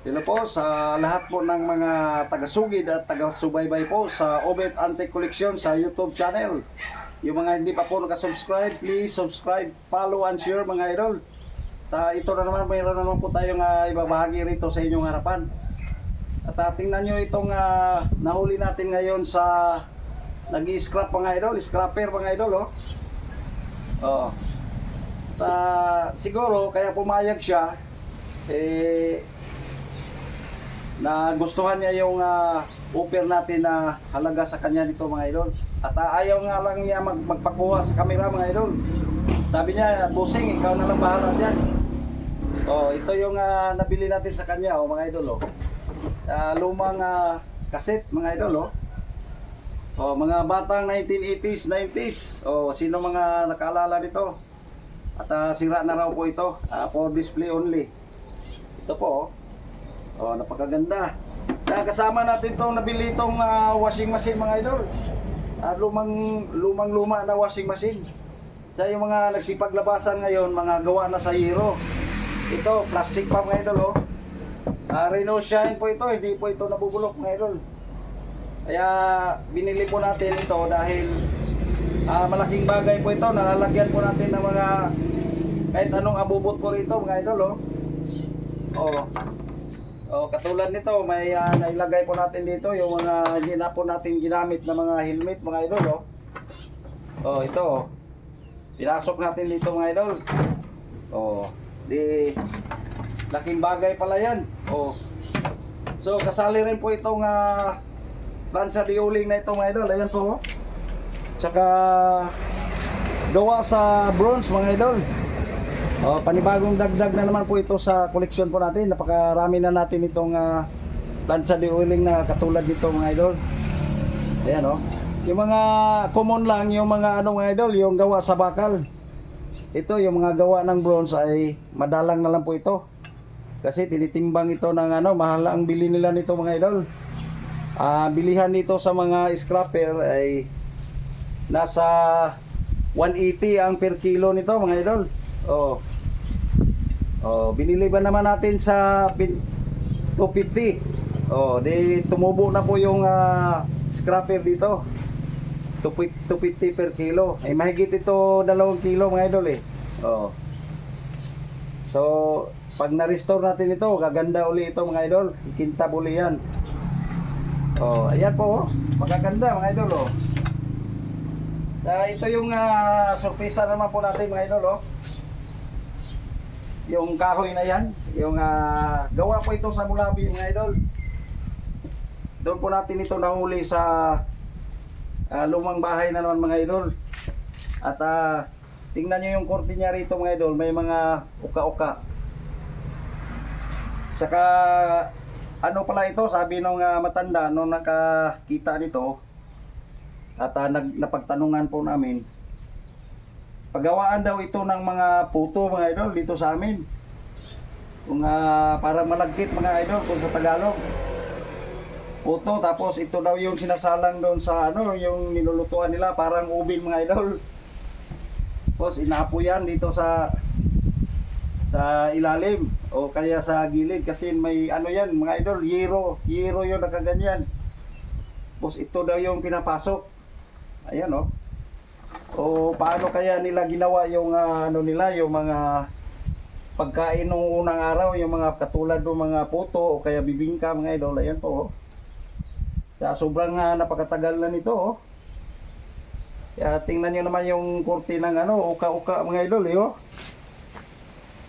Hello po sa lahat po ng mga taga-sugid at taga-subaybay po sa Obet Antique Collection sa YouTube channel. Yung mga hindi pa po nakasubscribe, please subscribe, follow and share mga idol. Ta ito na naman, mayroon na naman po tayong uh, ibabahagi rito sa inyong harapan. At uh, tingnan nyo itong ah, nahuli natin ngayon sa nag-scrap mga idol, scrapper mga idol oh. Oh. At, ah, siguro kaya pumayag siya eh na gustuhan niya yung ah, offer natin na halaga sa kanya nito mga idol. At ah, ayaw nga lang niya mag magpakuha sa camera mga idol. Sabi niya, Busing, ikaw na lang bahala dyan. Oh, ito yung ah, nabili natin sa kanya, oh, mga idol. Oh. Ah, lumang ah, kaset, mga idol. Oh. Oh, mga batang 1980s, 90s. Oh, sino mga nakaalala nito? At ah, sira na raw po ito. ah, for display only. Ito po. Oh. Oh, napakaganda. Kaya kasama natin itong nabili itong ah, washing machine mga idol. Ah, lumang lumang luma na washing machine. Sa yung mga nagsipaglabasan ngayon, mga gawa na sa hero. Ito, plastic pa mga idol oh. Ah, Reno Shine po ito, hindi po ito nabubulok mga idol. Kaya binili po natin ito dahil ah, malaking bagay po ito. Nalalagyan po natin ng mga kahit anong abubot po rito mga idol oh. Oh. Oh, katulad nito, may ah, nailagay po natin dito yung mga po natin ginamit na mga helmet mga idol oh. Oh, ito oh. Pinasok natin dito mga idol. Oh, di laking bagay pala 'yan. Oh. So kasali rin po itong uh, plancha de uling na ito mga idol. Ayan po oh. Tsaka gawa sa bronze mga idol. Oh, panibagong dagdag na naman po ito sa koleksyon po natin. Napakarami na natin itong uh, plancha de uling na katulad nito mga idol. Ayan oh. Yung mga common lang, yung mga ano mga idol, yung gawa sa bakal. Ito, yung mga gawa ng bronze ay madalang na lang po ito. Kasi tinitimbang ito ng ano, mahal ang bili nila nito mga idol. Ah, bilihan nito sa mga scrapper ay nasa 180 ang per kilo nito mga idol. Oh. Oh, binili ba naman natin sa pin- 250. Oh, di tumubo na po yung ah, scrapper dito. 250 per kilo. Eh mahigit ito 2 kilo mga idol eh. Oh. So, pag na-restore natin ito, gaganda uli ito mga idol. Ikintab uli yan. Oh, ayan po oh. Magaganda mga idol oh. Ah, ito yung ah, sorpresa naman po natin mga idol oh. Yung kahoy na yan, yung ah, gawa po ito sa Mulabi mga idol. Doon po natin ito nahuli sa ah, lumang bahay na naman mga idol. At ah, tingnan nyo yung korte niya rito mga idol, may mga uka-uka. Saka ano pala ito, sabi nung ah, matanda nung nakakita nito at nag, napagtanungan po namin paggawaan daw ito ng mga puto mga idol dito sa amin. Kung ah, parang malagkit mga idol kung sa Tagalog. Puto tapos ito daw yung sinasalang doon sa ano yung nilulutuan nila parang ubin mga idol. Tapos inapo yan dito sa sa ilalim o kaya sa gilid kasi may ano yan mga idol yero yero yung nakaganyan tapos ito daw yung pinapasok ayan oh. O paano kaya nila ginawa yung ah, ano nila yung mga pagkain nung unang araw yung mga katulad ng mga puto o kaya bibingka mga idol ayan po oh. kaya sobrang ah, napakatagal na nito oh. kaya tingnan nyo naman yung kurti ng ano uka-uka mga idol eh, oh.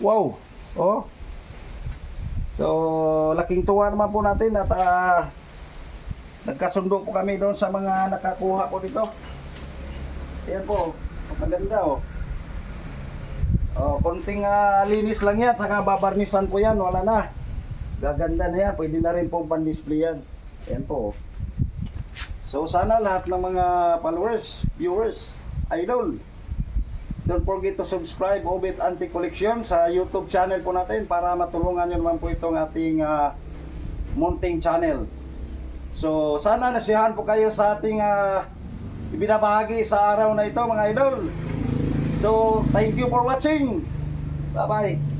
Wow. Oh. So, laking tuwa naman po natin at ah, nagkasundo po kami doon sa mga nakakuha po dito. Ayan po. Maganda oh. Oh, konting ah, linis lang yan, saka babarnisan po yan, wala na. Gaganda na yan, pwede na rin pong pan-display yan. Ayan po. oh. So sana lahat ng mga followers, viewers, idol, Don't forget to subscribe Obit Anti Collection sa YouTube channel po natin para matulungan nyo naman po itong ating uh, munting channel. So, sana nasiyahan po kayo sa ating uh, ibinabahagi sa araw na ito mga idol. So, thank you for watching. Bye-bye.